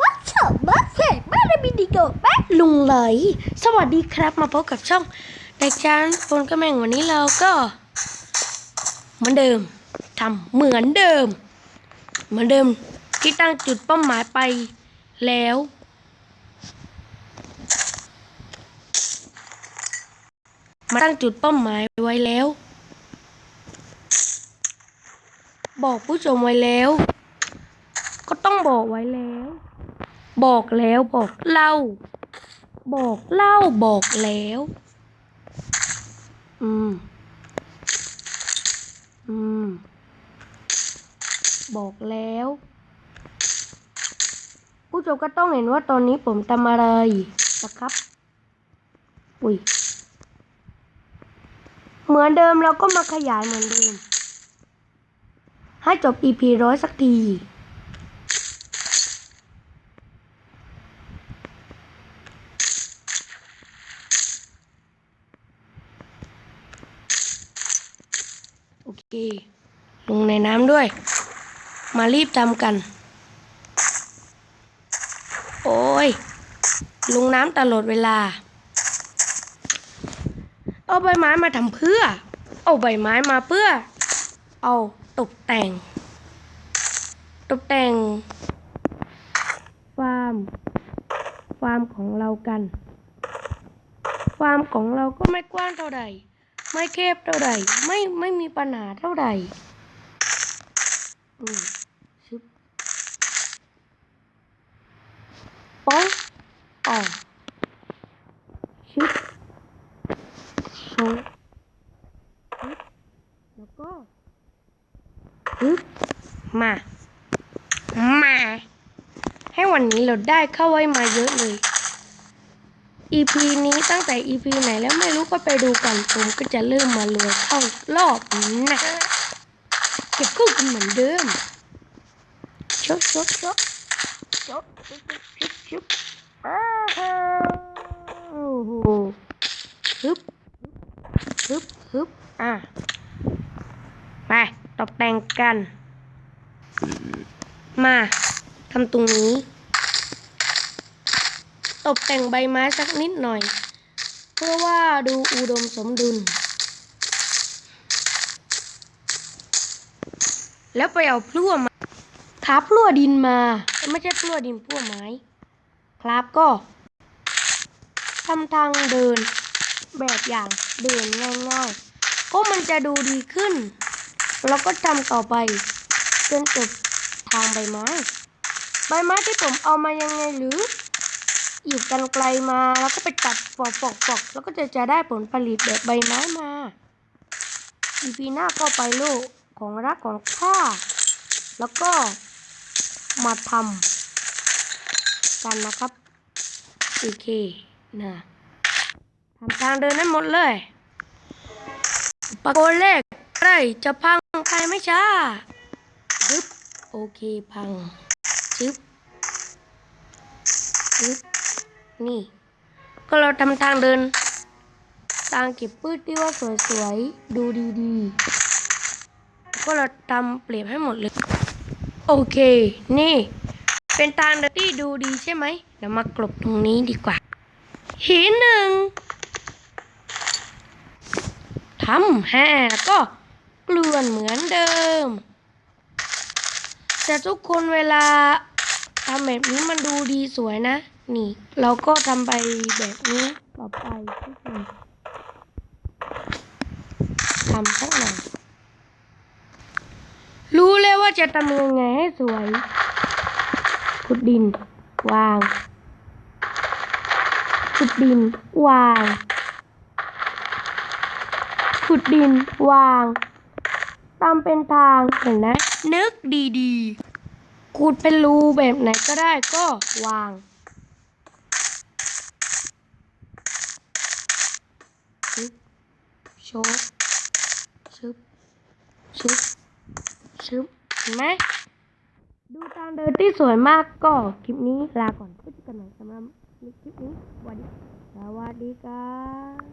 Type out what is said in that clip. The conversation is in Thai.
วัดเฉบบัสเสกบ้านระบิดิโกบ้านลุงเลยสวัสดีครับมาพบกับช่องเด็กชานฝนกระแมงวันนี้เราก็ เหมือนเดิมทำเหมือนเดิม เหมือนเดิมที่ตั้งจุดเป้าหมายไปแล้วมาตั้งจุดเป้าหมายไว้แล้ว บอกผู้ชมไว้แล้ว ต้องบอกไว้แล้ว บอกแล้วบอกเล่า บอกเล่าบอกแล้ว อืม อืม บอกแล้ว ผู้ชมก็ต้องเห็นว่าตอนนี้ผมทำอะไรนะครับ อุ้ย เหมือนเดิมเราก็มาขยายเหมือนเดิม ให้จบ EP ร้อยสักที โอเค ลงในน้ำด้วย มารีบทำกัน โอ้ย ลงน้ำตลอดเวลา เอาใบไม้มาทำเพื่อ เอาใบไม้มาเพื่อ เอาตกแต่ง ตกแต่ง ฟาร์ม ฟาร์มของเรากัน ฟาร์มของเราก็ไม่กว้างเท่าไหร่ ไม่แคบเท่าไหร่ ไม่ไม่มีปัญหาเท่าไหร่อืมชึบป้องอ๋อชึบโชว์ชึบแล้วก็ฮึบมา มา ให้วันนี้เราได้เข้าไว้มาเยอะเลย EP นี้ตั้งแต่ EP ไหนแล้วไม่รู้ก็ไปดูกันผมก็จะเริ่มมารวยเข้ารอบนี้นะเก็บคู่กันเหมือนเดิมชกชกชกชกชกชกชกอ้าวโอ้โหฮึบฮึบฮึบอะไปตกแต่งกัน มาทำตรงนี้ ตกแต่งใบไม้สักนิดหน่อย เพื่อว่าดูอุดมสมดุล แล้วไปเอาพลั่วมาขาพลั่วดินมา ไม่ใช่พลั่วดินพลั่วไม้ ครับก็ทำทางเดินแบบอย่างเดินง่ายๆ ก็มันจะดูดีขึ้น แล้วก็ทำต่อไปจนจบทางใบไม้ ใบไม้ที่ผมเอามายังไงหรือ หยิบกันไกลมาแล้วก็ไปตัดปอกปอกปอกแล้วก็จะจะได้ผลผลิตแบบใบไม้มาอีพีหน้าก็ไปโลกของรักของข้าแล้วก็มาทำกันนะครับโอเคนะทำทางเดินนั้นหมดเลยปะโกเลขอะไรจะพังภายไม่ช้าปึ๊บโอเคพัง จึ๊บ ปึ๊บ นี่ ก็เราทำทางเดิน ทางเก็บพืชที่ว่าสวยๆ ดูดีๆ ก็เราทำเปรียบให้หมดเลย โอเค นี่ เป็นทางเดินที่ดูดีใช่ไหมเดี๋ยวมากลบตรงนี้ดีกว่า หินหนึ่งทำแห่แล้วก็กลือนเหมือนเดิม แต่ทุกคนเวลาทำแบบนี้มันดูดีสวยนะ นี่ เราก็ทำไปแบบนี้ต่อไปทุกคนทำสักหน่อยรู้เลยว่าจะทำยังไงให้สวยขุดดิน วางขุดดิน วางขุดดิน วางตามเป็นทางเห็นไหมนึกดีๆขุดเป็นรูแบบไหนก็ได้ก็วาง ชึบ โชบชึบชึบชึบเห็นไหมดูตามเดินที่สวยมากก็คลิปนี้ลาก่อนพบกันใหม่สำหรับคลิปนี้สวัสดีสวัสดีครับ